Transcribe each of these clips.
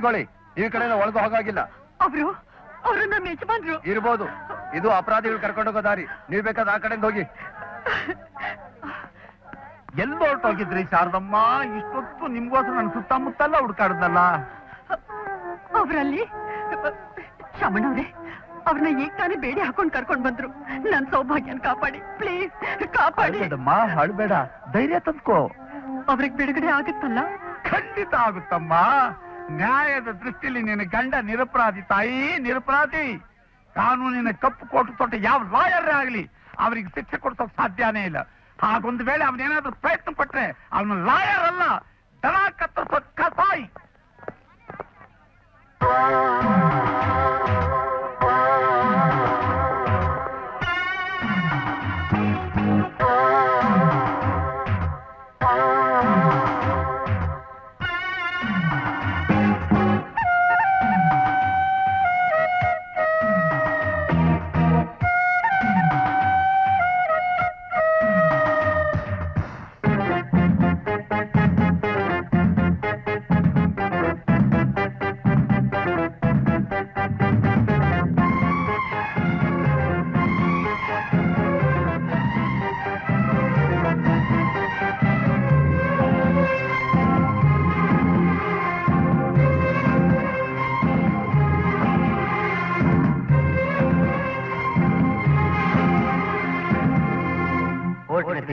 ನಿಂತ್ಕೊಳ್ಳಿ. ಈ ಕಡೆಯಿಂದ ಒಳಗೆ ಹೋಗಾಗಿಲ್ಲ ಅವರು ಅವರು ನಮ್ಮ ಯಜಮಾನ್ರು. ಇರ್ಬೋದು. ಇದು ಅಪರಾಧಿಗಳು ಕರ್ಕೊಂಡೋಗೋ ದಾರಿ. ನೀವ್ ಬೇಕಾದ ಆ ಕಡೆಯಿಂದ ಹೋಗಿ. ಎಲ್ಲಿ ಹೊರಟೋಗಿದ್ರಿ ಶಾರದಮ್ಮ? ಇಷ್ಟೊತ್ತು ನಿಮ್ಗೋಸ್ಕರ ನನ್ನ ಸುತ್ತಮುತ್ತಲ್ಲ ಹುಡ್ಕಾಡ್ದಲ್ಲ? ಅವರಲ್ಲಿ ಶಮಣವ್ರೆ ಅವ್ರನ್ನ ಈಗ ತಾನೇ ಬೇಡಿ ಹಾಕೊಂಡ್ ಕರ್ಕೊಂಡ್ ಬಂದ್ರು. ನನ್ ಸೌಭಾಗ್ಯನ್ ಕಾಪಾಡಿ. ಪ್ಲೀಸ್ ಕಾಪಾಡಿ. ಅಳ್ಬೇಡಮ್ಮ ಅಳ್ಬೇಡ. ಧೈರ್ಯ ತಂದ್ಕೋ. ಅವ್ರಿಗೆ ಬಿಡುಗಡೆ ಆಗುತ್ತಲ್ಲ? ಖಂಡಿತ ಆಗುತ್ತಮ್ಮ. ನ್ಯಾಯದ ದೃಷ್ಟಿಯಲ್ಲಿ ನಿನ್ನ ಗಂಡ ನಿರಪರಾಧಿ ತಾಯಿ ನಿರಪರಾಧಿ ಕಾನೂನಿನ ಕಪ್ಪು ಕೋಟು ತೊಟ್ಟ ಯಾವ ಲಾಯರ್ ಆಗಲಿ ಅವರಿಗೆ ಶಿಕ್ಷೆ ಕೊಡ್ಸೋಕ್ ಸಾಧ್ಯನೇ ಇಲ್ಲ ಹಾಗೊಂದು ವೇಳೆ ಅವನೇನಾದ್ರೂ ಪ್ರಯತ್ನ ಪಟ್ರೆ ಅವನ ಲಾಯರ್ ಅಲ್ಲ ದನ ಕತ್ತರಿಸೋ ಕಸಾಯಿ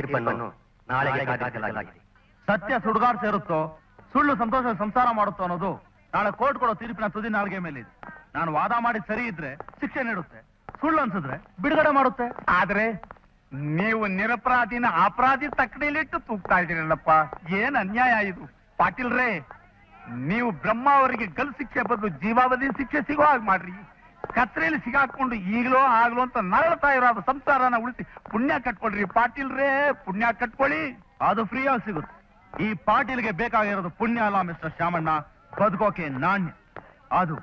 ತೀರ್ಪನ್ನು ನಾಳೆಗೆ ಕಾದಿರಿಸಲಾಗಿದೆ ಸತ್ಯ ಸುಡುಗಾಡ್ ಸೇರುತ್ತೋ ಸುಳ್ಳು ಸಂತೋಷ ಸಂಸಾರ ಮಾಡುತ್ತೋ ಅನ್ನೋದು ನಾಳೆ ಕೋರ್ಟ್ ಕೊಡೋ ತೀರ್ಪಿನ ತುದಿ ನಾಲ್ಗೆ ಮೇಲಿದೆ ನಾನು ವಾದ ಮಾಡಿ ಸರಿ ಇದ್ರೆ ಶಿಕ್ಷೆ ನೀಡುತ್ತೆ ಸುಳ್ಳು ಅನ್ಸಿದ್ರೆ ಬಿಡುಗಡೆ ಮಾಡುತ್ತೆ. ಆದ್ರೆ ನೀವು ನಿರಪರಾಧಿನ ಅಪರಾಧಿ ತಕ್ಕಡಿಲಿಟ್ಟು ತೂಗ್ತಾ ಇದ್ದೀರಲ್ಲಪ್ಪ. ಏನ್ ಅನ್ಯಾಯ ಇದು? ಪಾಟೀಲ್ರೇ ನೀವು ಬ್ರಹ್ಮ ಅವರಿಗೆ ಗಲ್ ಶಿಕ್ಷೆ ಬದಲು ಜೀವಾವಧಿ ಶಿಕ್ಷೆ ಸಿಗುವ ಹಾಗೆ ಮಾಡ್ರಿ. ಕತ್ರೆಯಲ್ಲಿ ಸಿಗಾಕೊಂಡು ಈಗಲೋ ಆಗ್ಲೋ ಅಂತ ನರಳತಾ ಇರೋ ಅದು ಸಂಸಾರನ ಉಳಿಸಿ ಪುಣ್ಯ ಕಟ್ಕೊಳ್ರಿ ಪಾಟೀಲ್ರೇ, ಪುಣ್ಯ ಕಟ್ಕೊಳ್ಳಿ. ಅದು ಫ್ರೀ ಆಗಿ ಸಿಗುತ್ತೆ. ಈ ಪಾಟೀಲ್ಗೆ ಬೇಕಾಗಿರೋದು ಪುಣ್ಯ ಅಲ್ಲ ಮಿಸ್ಟರ್ ಶ್ಯಾಮಣ್ಣ. ಬದುಕೋಕೆ ನಾಣ್ಯ. ಅದು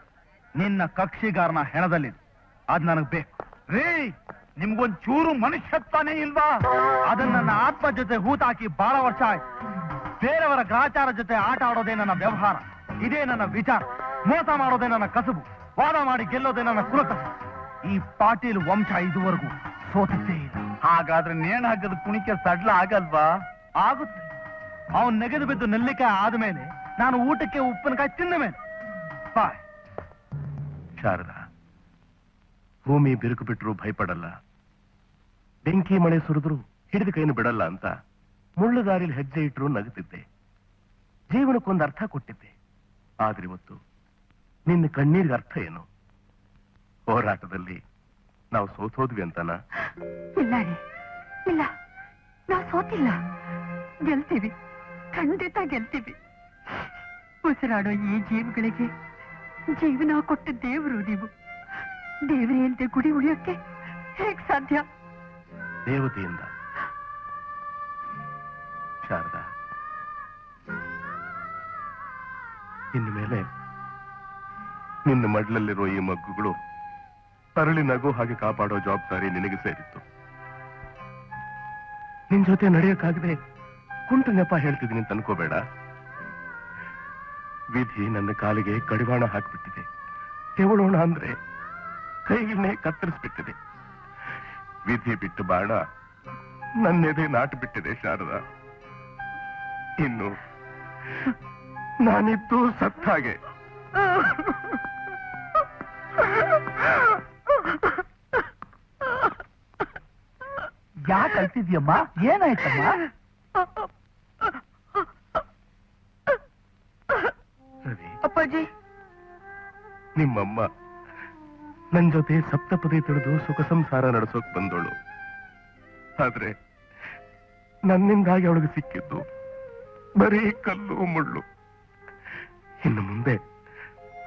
ನಿನ್ನ ಕಕ್ಷಿಗಾರನ ಹೆಣದಲ್ಲಿದೆ. ಅದ್ ನನಗ್ ಬೇಕು. ರೀ, ನಿಮ್ಗೊಂದ್ ಚೂರು ಮನುಷ್ಯತ್ವನೇ ಇಲ್ವಾ? ಅದನ್ನ ನನ್ನ ಆತ್ಮ ಜೊತೆ ಹೂತಾಕಿ ಬಹಳ ವರ್ಷ ಆಯ್ತು. ಬೇರೆಯವರ ಗ್ರಾಚಾರ ಜೊತೆ ಆಟ ಆಡೋದೇ ನನ್ನ ವ್ಯವಹಾರ. ಇದೇ ನನ್ನ ವಿಚಾರ. ಮೋಸ ಮಾಡೋದೇ ನನ್ನ ಕಸುಬು. ವಾದ ಮಾಡಿ ಗೆಲ್ಲೋದೇ ನನ್ನ ಕುಲತ. ಈ ಪಾಟೀಲ್ ವಂಶ ಇದುವರೆಗೂ ಸೋತಿದ್ದೇ ಇಲ್ಲ. ಹಾಗಾದ್ರೆ ನೇಣ ಹಾಕದ ಕುಣಿಕೆ ಸಡ್ಲ ಆಗಲ್ವಾ? ಆಗುತ್ತೆ. ಅವನ್ ನೆಗೆದು ಬಿದ್ದು ನೆಲ್ಲಿಕಾಯಿ ಆದ್ಮೇಲೆ ನಾನು ಊಟಕ್ಕೆ ಉಪ್ಪಿನಕಾಯಿ ತಿಂದ ಮೇಲೆ. ಬಾಯ್ ಶಾರದಾ ಭೂಮಿ ಬಿರುಕು ಬಿಟ್ಟರು ಭಯಪಡಲ್ಲ. ಬೆಂಕಿ ಮಳೆ ಸುರಿದ್ರು ಹಿಡಿದ ಕೈನು ಬಿಡಲ್ಲ ಅಂತ ಮುಳ್ಳು ದಾರಿಲಿ ಹೆಜ್ಜೆ ಇಟ್ಟರು ನಗುತ್ತಿದ್ದೆ. ಜೀವನಕ್ಕೊಂದು ಅರ್ಥ ಕೊಟ್ಟಿದ್ದೆ. ಆದ್ರೆ ಇವತ್ತು ನಿನ್ನ ಕಣ್ಣೀರಿಗೆ ಅರ್ಥ ಏನು? ಹೋರಾಟದಲ್ಲಿ ನಾವು ಸೋತೋದ್ವಿ ಅಂತನಾ? ಇಲ್ಲ ರೀ. ಇಲ್ಲ. ನಾವು ಸೋತಿಲ್ಲ. ಗೆಲ್ತೀವಿ. ಖಂಡಿತ ಗೆಲ್ತೀವಿ. ಉಸಿರಾಡೋ ಈ ಜೀವಗಳಿಗೆ ಜೀವನ ಕೊಟ್ಟ ದೇವರು ನೀವು. ದೇವರೇ ಇಲ್ದೆ ಗುಡಿ ಉಳಿಯೋಕ್ಕೆ ಹೇಗ್ ಸಾಧ್ಯ? ದೇವತೆಯಿಂದ. ಶಾರದಾ ಇನ್ನು ಮೇಲೆ ನಿನ್ನ ಮಡ್ಲಲ್ಲಿರೋ ಈ ಮಗ್ಗುಗಳು ತರಳಿ ನಗು ಹಾಗೆ ಕಾಪಾಡೋ ಜವಾಬ್ದಾರಿ ನಿನಗೆ ಸೇರಿತ್ತು. ನಿನ್ ಜೊತೆ ನಡೆಯಕ್ಕಾಗದೆ ಕುಂಟು ನೆಪ ಹೇಳ್ತಿದ್ದೀನಿ ಅಂತ ಅನ್ಕೋಬೇಡ. ವಿಧಿ ನನ್ನ ಕಾಲಿಗೆ ಕಡಿವಾಣ ಹಾಕ್ಬಿಟ್ಟಿದೆ. ತೆವಳೋಣ ಅಂದ್ರೆ ಕೈಗಳನ್ನೇ ಕತ್ತರಿಸ್ಬಿಟ್ಟಿದೆ. ವಿಧಿ ಬಿಟ್ಟು ಬಾಣ, ನನ್ನೆದೆ ನಾಟು ಬಿಟ್ಟಿದೆ ಶಾರದಾ. ಇನ್ನು ನಾನಿದ್ದು ಸತ್ತ ಯಾಕೆ ಅಳ್ತಿದ್ಯಮ್ಮ ಏನಾಯ್ತಮ್ಮ? ರವಿ ಅಪ್ಪಾಜಿ. ನಿಮ್ಮಮ್ಮ ನನ್ ಜೊತೆ ಸಪ್ತಪದಿ ತಿಳಿದು ಸುಖ ಸಂಸಾರ ನಡೆಸೋಕ್ ಬಂದೋಳು. ಆದ್ರೆ ನನ್ನಿಂದಾಗಿ ಅವಳಿಗೆ ಸಿಕ್ಕಿದ್ದು ಬರೀ ಕಲ್ಲು ಮುಳ್ಳು. ಇನ್ನು ಮುಂದೆ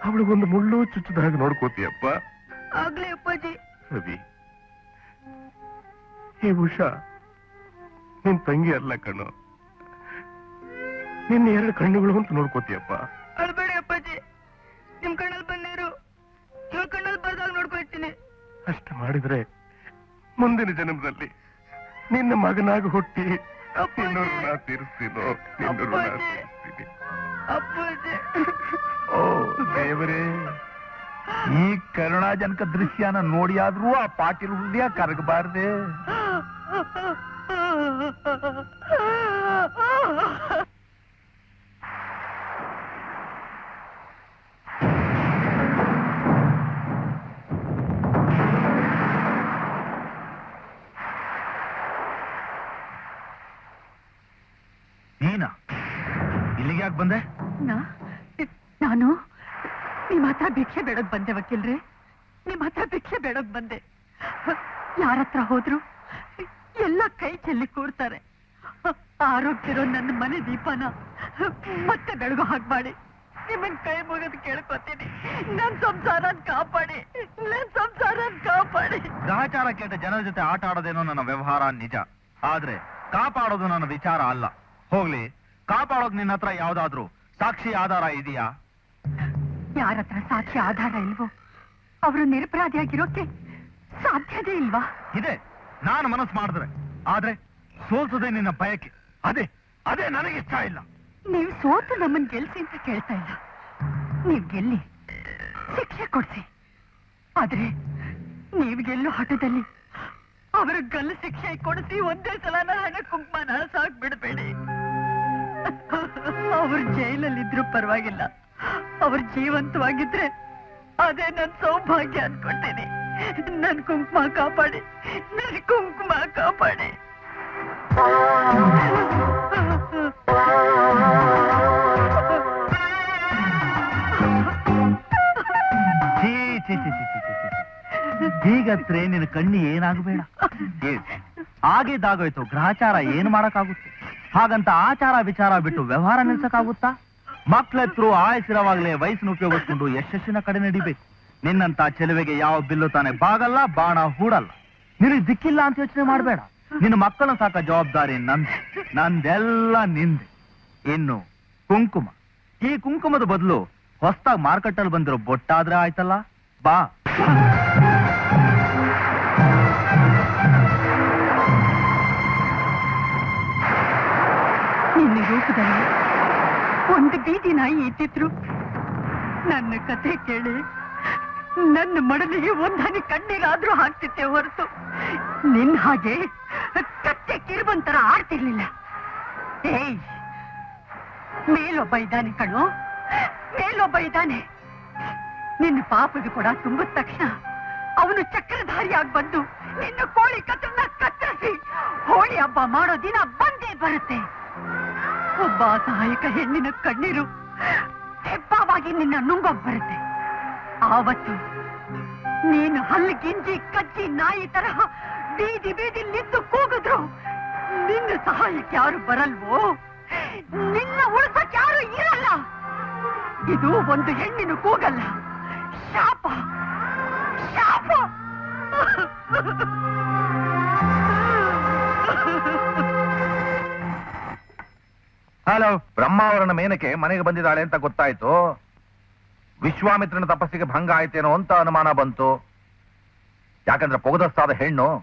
ಅವಳಿಗೊಂದು ಮುಳ್ಳು ಚುಚ್ಚದಾಗ ನೋಡ್ಕೋತೀಯಪ್ಪ. ಆಗ್ಲಿ ಅಪ್ಪಾಜಿ. ರವಿ ಈ ಉಷಾ ನಿನ್ ತಂಗಿ ಅಲ್ಲ ಕಣ್ಣು ನಿನ್ನ ಎರಡು ಕಣ್ಣುಗಳು ಅಂತ ನೋಡ್ಕೋತೀಯಪ್ಪ. ಅಳ್ಬೇಡಿ ಅಪ್ಪಾಜಿ. ನಿಮ್ ಕಣ್ಣಲ್ಲಿ ಬಂದಿರು ಇವ್ರ ಕಣ್ಣಲ್ಲಿ ಬರ್ದಾಗ ನೋಡ್ಕೊಳ್ತೀನಿ ಅಷ್ಟ ಮಾಡಿದ್ರೆ ಮುಂದಿನ ಜನ್ಮದಲ್ಲಿ ನಿನ್ನ ಮಗನಾಗಿ ಹುಟ್ಟಿ ನಿನ್ನ ಋಣ ತೀರಿಸ್ತೀನೋ ನಿನ್ನ ಋಣ. ತೀರಿಸ್ತೀನಿ. ಅಪ್ಪಾಜಿ. ಓ ದೇವರೇ ಈ ಕರುಣಾಜನಕ ದೃಶ್ಯನ ನೋಡಿಯಾದ್ರೂ ಆ ಪಾಟೀಲ್ ಹೃದಯ ಕರಗಬಾರ್ದೆ. ನೀನಾ? ಇಲ್ಲಿಗೆ ಯಾಕೆ ಬಂದೆ? ನಾನು? ನಿಮ್ಮ ಹತ್ರ ಭಿಕ್ಷೆ ಬೇಡಕ್ ಬಂದೆ ವಕೀಲ್ರೆ. ನಿಮ್ಮ ಹತ್ರ ಭಿಕ್ಷೆ ಬೇಡಕ್ ಬಂದೆ. ಯಾರತ್ರ ಹೋದ್ರು? ಎಲ್ಲ ಕೈ ಚೆಲ್ಲಿ ಕೂರ್ತಾರೆ ಆರೋಗ್ಯರೋ ನನ್ನ ಮನೆ ದೀಪನ. ಮತ್ತೆ ಬೆಳಗು ಹಾಕ್ಬಾಡಿ ನಿಮ್ಮನ್ ಕೈ ಮುಗಿದು ಕೇಳ್ಕೊತೀನಿ. ನನ್ ಸಂಸಾರ ಕಾಪಾಡಿ. ನನ್ ಸಂಸಾರ ಕಾಪಾಡಿ. ಗ್ರಹಚಾರ ಕೇಟ ಜನರ ಜೊತೆ ಆಟ ಆಡೋದೇನೋ ನನ್ನ ವ್ಯವಹಾರ ನಿಜ. ಆದ್ರೆ ಕಾಪಾಡೋದು ನನ್ನ ವಿಚಾರ ಅಲ್ಲ. ಹೋಗ್ಲಿ ಕಾಪಾಡೋದ್ ನಿನ್ನ ಹತ್ರ ಯಾವ್ದಾದ್ರು ಸಾಕ್ಷಿ ಆಧಾರ ಇದೆಯಾ? ಯಾರ ಹತ್ರ ಸಾಕ್ಷಿ ಆಧಾರ ಇಲ್ವೋ? ಅವರು ನಿರಪರಾಧಿಯಾಗಿರೋಕೆ ಸಾಧ್ಯತೆ ಇಲ್ವಾ? ಇದೆ. ನಾನು ಮನಸ್ಸು ಮಾಡಿದ್ರೆ. ಆದ್ರೆ ಸೋಲ್ಸದೆ ನಿನ್ನ ಬಯಕೆ. ಅದೇ ಅದೇ ನನಗೆ ಇಷ್ಟ ಇಲ್ಲ. ನೀವು ಸೋತು ನಮ್ಮನ್ ಗೆಲ್ಸಿ ಅಂತ ಕೇಳ್ತಾ ಇಲ್ಲ. ನೀವ್ ಗೆಲ್ಲಿ, ಶಿಕ್ಷೆ ಕೊಡ್ಸಿ. ಆದ್ರೆ ನೀವ್ ಗೆಲ್ಲೋ ಹಠದಲ್ಲಿ ಅವರ ಗಲ್ಲು ಶಿಕ್ಷೆ ಕೊಡಿಸಿ ಒಂದೇ ಸಲ ನನ್ನ ಹಣ ಕುಂಕುಮನ ಸಾಕ್ ಬಿಡಬೇಡಿ ಅವ್ರ ಜೈಲಲ್ಲಿದ್ರು ಪರವಾಗಿಲ್ಲ. ಅವ್ರ ಜೀವಂತವಾಗಿದ್ರೆ ಅದೇ ನನ್ನ ಸೌಭಾಗ್ಯ ಅನ್ಕೊಳ್ತೀನಿ ನನ್ ಕುಂಕುಮ ಕಾಪಾಡಿ, ನನ್ ಕುಂಕುಮ ಕಾಪಾಡಿ. ಹೀಗತ್ರೆ ನಿನ್ನ ಕಣ್ಣಿ ಏನಾಗಬೇಡ. ಆಗಿದ್ದಾಗೋಯ್ತು, ಗ್ರಹಚಾರ ಏನ್ ಮಾಡಕ್ಕಾಗುತ್ತೆ? ಹಾಗಂತ ಆಚಾರ ವಿಚಾರ ಬಿಟ್ಟು ವ್ಯವಹಾರ ನಿಲ್ಸಕ್ಕಾಗುತ್ತಾ? ಮಕ್ಳೆತ್ರು ಆಯಸಿರವಾಗ್ಲೇ ವಯಸ್ಸನ್ನು ಉಪಯೋಗಿಸ್ಕೊಂಡು ಯಶಸ್ಸಿನ ಕಡೆ ನಡಿಬೇಕು. ನಿನ್ನಂತ ಚೆಲುವೆಗೆ ಯಾವ ಬಿಲ್ಲು ತಾನೆ ಬಾಗಲ್ಲ, ಬಾಣ ಹೂಡಲ್ಲ. ನಿನಗೆ ದಿಕ್ಕಿಲ್ಲ ಅಂತ ಯೋಚನೆ ಮಾಡಬೇಡ. ನಿನ್ನ ಮಕ್ಕಳ ಸಾಕ ಜವಾಬ್ದಾರಿ ನಂದ್. ನಂದೆಲ್ಲ ನಿಂದೆ. ಇನ್ನು ಕುಂಕುಮ. ಈ ಕುಂಕುಮದ ಬದಲು ಹೊಸ್ದಾಗ್ ಮಾರ್ಕೆಟಲ್ಲಿ ಬಂದಿರೋ ಬೊಟ್ಟಾದ್ರೆ ಆಯ್ತಲ್ಲ? ಬಾ. ನಿನ್ನ ರೂಪದಲ್ಲಿ ಒಂದು ಬೀದಿ ನಾಯಿ ಇದ್ದಿದ್ರು ನನ್ನ ಕಥೆ ಕೇಳಿ. ನನ್ನ ಮಡಲಿಗೆ ಒಂದ್ ಹನಿ ಕಣ್ಣೀರಾದ್ರೂ ಹಾಕ್ತಿದ್ದೆ ಹೊರತು. ನಿನ್ ಹಾಗೆ ಕತ್ತೆ ಕಿರುಬಂತರ ಆಡ್ತಿರ್ಲಿಲ್ಲ. ಏಯ್, ಮೇಲೊಬ್ಬ ಇದ್ದಾನೆ ಕಣು. ಮೇಲೊಬ್ಬ ಇದ್ದಾನೆ. ನಿನ್ನ ಪಾಪದ ಕೂಡ ತುಂಬಿದ ತಕ್ಷಣ ಅವನು ಚಕ್ರಧಾರಿಯಾಗಿ ಬಂದು ನಿನ್ನ ಕೋಳಿ ಕತ್ತನ್ನ ಕತ್ತರಿಸಿ ಹೋಳಿ ಹಬ್ಬ ಮಾಡೋ ದಿನ ಬಂದೇ ಬರುತ್ತೆ. ಒಬ್ಬ ಸಹಾಯಕ ಹೆಣ್ಣಿನ ಕಣ್ಣೀರು ಹೆಬ್ಬಾವಾಗಿ ನಿನ್ನ ನುಂಗೋಗ್ ಬರುತ್ತೆ. ಆವತ್ತು ನೀನು ಹಲ್ಲು ಗಿಂಜಿ ಕಚ್ಚಿ ನಾಯಿ ತರಹ ಬೀದಿ ಬೀದಿ ನಿಂತು ಕೂಗಿದ್ರು. ನಿನ್ನ ಸಹಾಯಕ್ಕೆ ಯಾರು ಬರಲ್ವೋ? ನಿನ್ನ ಉಳಿಸಕ್ಕೆ ಯಾರು ಇರಲ್ಲ. ಇದು ಒಂದು ಹೆಣ್ಣಿನ ಕೂಗಲ್ಲ. ಶಾಪ. ಶಾಪ. ಹಲೋ ಬ್ರಹ್ಮಾವರಣ ಮೇನಕ್ಕೆ ಮನೆಗೆ ಬಂದಿದ್ದಾಳೆ ಅಂತ ಗೊತ್ತಾಯ್ತು. ವಿಶ್ವಾಮಿತ್ರನ ತಪಸ್ಸಿಗೆ ಭಂಗ ಆಯ್ತೇನೋ ಅಂತ ಅನುಮಾನ ಬಂತು. ಯಾಕಂದ್ರೆ ಪೊಗದಸ್ತಾದ ಹೆಣ್ಣು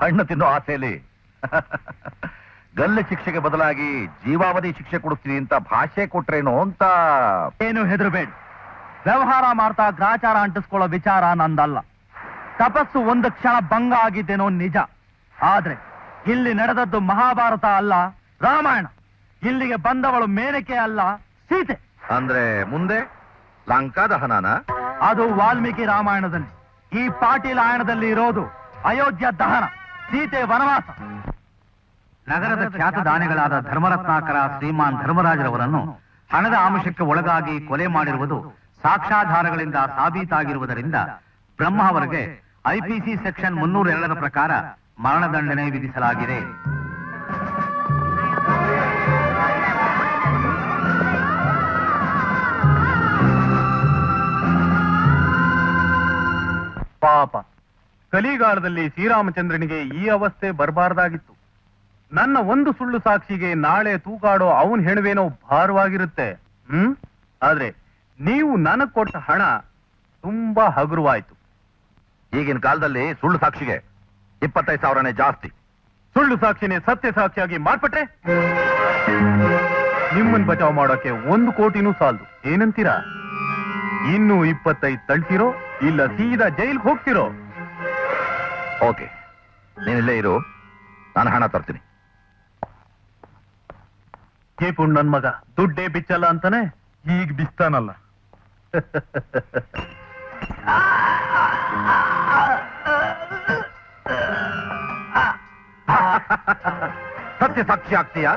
ಹಣ್ಣು ತಿನ್ನೋ ಆಸೆಯಲ್ಲಿ ಗಲ್ಲು ಶಿಕ್ಷೆಗೆ ಬದಲಾಗಿ ಜೀವಾವಧಿ ಶಿಕ್ಷೆ ಕೊಡುತ್ತೀನಿ ಅಂತ ಭಾಷೆ ಕೊಟ್ರೇನೋ ಅಂತ. ಏನು ಹೆದರಬೇಡ. ವ್ಯವಹಾರ ಮಾಡ್ತಾ ಗ್ರಾಚಾರ ಅಂಟಿಸ್ಕೊಳ್ಳೋ ವಿಚಾರ ನಂದಲ್ಲ. ತಪಸ್ಸು ಒಂದು ಕ್ಷಣ ಭಂಗ ಆಗಿದ್ದೇನೋ ನಿಜ. ಆದ್ರೆ ಇಲ್ಲಿ ನಡೆದದ್ದು ಮಹಾಭಾರತ ಅಲ್ಲ ರಾಮಾಯಣ. ಇಲ್ಲಿಗೆ ಬಂದವಳು ಮೇನಕೆ ಅಲ್ಲ ಸೀತೆ. ಅಂದ್ರೆ ಮುಂದೆ? ಲಂಕಾ ದಹನಾನ ಅದು ವಾಲ್ಮೀಕಿ ರಾಮಾಯಣದಲ್ಲಿ. ಈ ಪಾಟೀಲಾಯಣದಲ್ಲಿ ಇರೋದು ಅಯೋಧ್ಯ ದಹನ, ಸೀತೆ ವನವಾಸ. ನಗರದ ಖ್ಯಾತ ದಾನಿಗಳಾದ ಧರ್ಮರತ್ನಾಕರ ಶ್ರೀಮಾನ್ ಧರ್ಮರಾಜರವರನ್ನು ಹಣದ ಆಮಿಷಕ್ಕೆ ಒಳಗಾಗಿ ಕೊಲೆ ಮಾಡಿರುವುದು ಸಾಕ್ಷ್ಯಾಧಾರಗಳಿಂದ ಸಾಬೀತಾಗಿರುವುದರಿಂದ ಬ್ರಹ್ಮ ಅವರಿಗೆ ಐಪಿಸಿ ಸೆಕ್ಷನ್ ಮುನ್ನೂರ ಎರಡರ ಪ್ರಕಾರ ಮರಣದಂಡನೆ ವಿಧಿಸಲಾಗಿದೆ. ಪಾಪ. ಕಲಿಗಾಲದಲ್ಲಿ ಶ್ರೀರಾಮಚಂದ್ರನಿಗೆ ಈ ಅವಸ್ಥೆ ಬರಬಾರ್ದಾಗಿತ್ತು. ನನ್ನ ಒಂದು ಸುಳ್ಳು ಸಾಕ್ಷಿಗೆ ನಾಳೆ ತೂಕಾಡೋ ಅವನ್ ಹೆಣವೇನೋ ಭಾರವಾಗಿರುತ್ತೆ. ಹ್ಮ್? ಆದ್ರೆ ನೀವು ನನಗ್ ಕೊಟ್ಟ ಹಣ ತುಂಬಾ ಹಗುರವಾಯ್ತು. ಈಗಿನ ಕಾಲದಲ್ಲಿ ಸುಳ್ಳು ಸಾಕ್ಷಿಗೆ ಇಪ್ಪತ್ತೈದು ಸಾವಿರನೇ ಜಾಸ್ತಿ. ಸುಳ್ಳು ಸಾಕ್ಷಿನೇ ಸತ್ಯ ಸಾಕ್ಷಿಯಾಗಿ ಮಾರ್ಪಟ್ರೆ? ನಿಮ್ಮನ್ ಬಚಾವ್ ಮಾಡೋಕೆ ಒಂದು ಕೋಟಿನೂ ಸಾಲದು. ಏನಂತೀರಾ? ಇನ್ನು ಇಪ್ಪತ್ತೈದು ತಳ್ತಿರೋ ಇಲ್ಲ ಸೀದಾ ಜೈಲ್ಗೆ ಹೋಗ್ತಿರೋ? ಓಕೆ ನೀನಿಲ್ಲೇ ಇರು. ನಾನು ಹಣ ತರ್ತೀನಿ. ಕೇಪುಣ್ ನನ್ ಮಗ ದುಡ್ಡೇ ಬಿಚ್ಚಲ್ಲ ಅಂತಾನೆ? ಈಗ ಬಿಸ್ತಾನಲ್ಲ. ಸತ್ಯ ಸಾಕ್ಷಿ ಆಗ್ತೀಯಾ?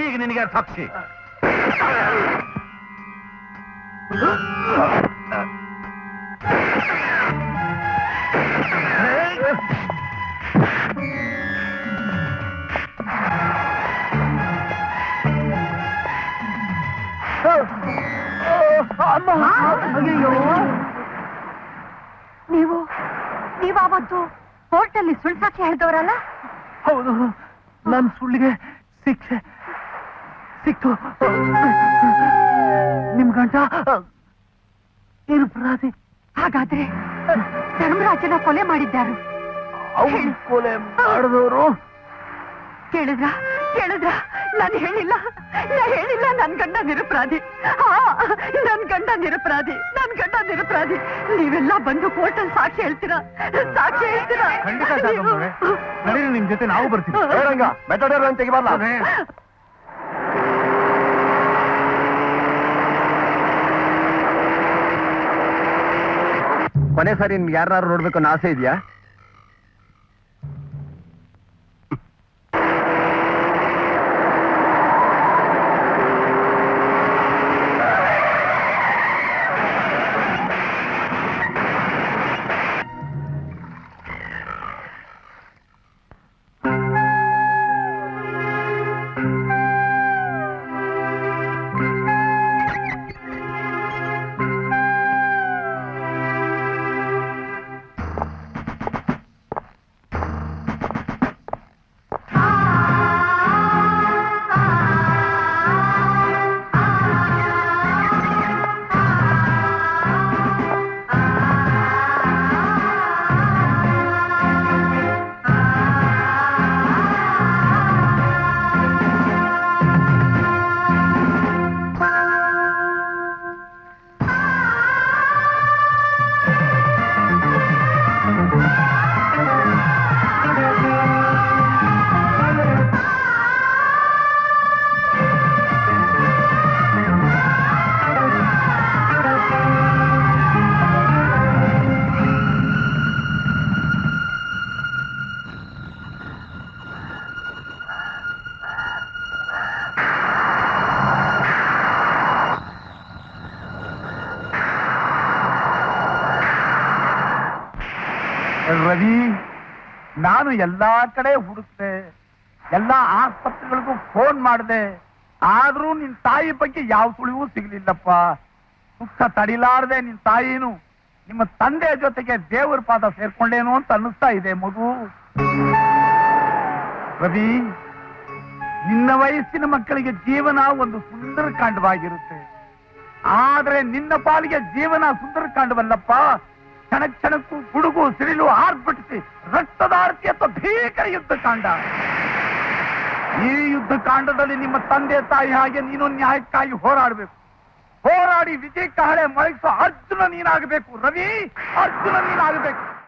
ಈಗ ನಿನಗೆ ಸಾಕ್ಷಿ. ನೀವು ನೀವು ಆವತ್ತು ಕೋರ್ಟಲ್ಲಿ ಸುಳ್ಳು ಸಾಕ್ಷಿ ಹೇಳ್ದವರಲ್ಲ? ಹೌದು ನನ್ನ ಸುಳ್ಳಿಗೆ ಶಿಕ್ಷೆ ಸಿಕ್ತು. ನಿಮ್ ಗಂಡ? ನಿರಪರಾಧಿ ಹಾಗಾದ್ರೆ ಧರ್ಮರಾಜನ ಕೊಲೆ ಮಾಡಿದ್ದಾರು. ಅವ್ರು ಕೊಲೆ ಮಾಡಿದವರು? ಕೇಳಿದ್ರ? ಕೇಳಿದ್ರ? ನಾನು ಹೇಳಿಲ್ಲ. ನಾ ಹೇಳಿಲ್ಲ ನನ್ ಗಂಡ ನಿರಪರಾಧಿ. ಹಾ ನನ್ ಗಂಡ ನಿರಪರಾಧಿ. ನನ್ ಗಂಡ ನಿರಪರಾಧಿ. ನೀವೆಲ್ಲ ಬಂದು ಕೋರ್ಟಲ್ ಸಾಕ್ಷಿ ಹೇಳ್ತೀರಾ? ಸಾಕ್ಷಿ ಹೇಳ್ತೀರಾ? ಖಂಡಿತ ಶಾಕಂಭ್ರವರೇ. ನಡೀರಿ ನಿಮ್ ಜೊತೆ ನಾವು ಬರ್ತೀವಿ. ಮೆಥಡ್ ಅಂತ ತೆಗಿಬಾರ್ದ. ಕೊನೆ ಸಾರಿ ನಿಮ್ಗೆ ಯಾರು ನೋಡ್ಬೇಕು ಅನ್ನೋ ಆಸೆ ಇದೆಯಾ? ರವಿ, ನಾನು ಎಲ್ಲಾ ಕಡೆ ಹುಡುಕ್ತೆ ಎಲ್ಲಾ ಆಸ್ಪತ್ರೆಗಳಿಗೂ ಫೋನ್ ಮಾಡಿದೆ. ಆದ್ರೂ ನಿನ್ ತಾಯಿ ಬಗ್ಗೆ ಯಾವ ಸುಳಿವು ಸಿಗ್ಲಿಲ್ಲಪ್ಪ. ದುಃಖ ತಡಿಲಾರ್ದೆ ನಿನ್ ತಾಯಿನು. ನಿಮ್ಮ ತಂದೆ ಜೊತೆಗೆ ದೇವರ ಪಾದ ಸೇರ್ಕೊಂಡೇನು ಅಂತ ಅನ್ನಿಸ್ತಾ ಇದೆ ಮಗು ರವಿ, ನಿನ್ನ ವಯಸ್ಸಿನ ಮಕ್ಕಳಿಗೆ ಜೀವನ ಒಂದು ಸುಂದರ ಕಾಂಡವಾಗಿರುತ್ತೆ. ಆದ್ರೆ ನಿನ್ನ ಪಾಲಿಗೆ ಜೀವನ ಸುಂದರ ಕಾಂಡವಲ್ಲಪ್ಪ. ಕ್ಷಣ ಕ್ಷಣಕ್ಕೂ ಗುಡುಗು, ಸಿಡಿಲು ಆರ್ಭಟಿಸಿ ರಕ್ತದಾರತಿ ಅಥವಾ ಭೀಕರ ಯುದ್ಧ ಕಾಂಡ ಈ ಯುದ್ಧ ಕಾಂಡದಲ್ಲಿ ನಿಮ್ಮ ತಂದೆ ತಾಯಿ ಹಾಗೆ ನೀನು ನ್ಯಾಯಕ್ಕಾಗಿ ಹೋರಾಡಬೇಕು. ಹೋರಾಡಿ ವಿಜಯ ಕಹಳೆ ಮೊಳಗಿಸೋ ಅರ್ಜುನ ನೀನಾಗಬೇಕು, ರವಿ ಅರ್ಜುನ ನೀನಾಗಬೇಕು.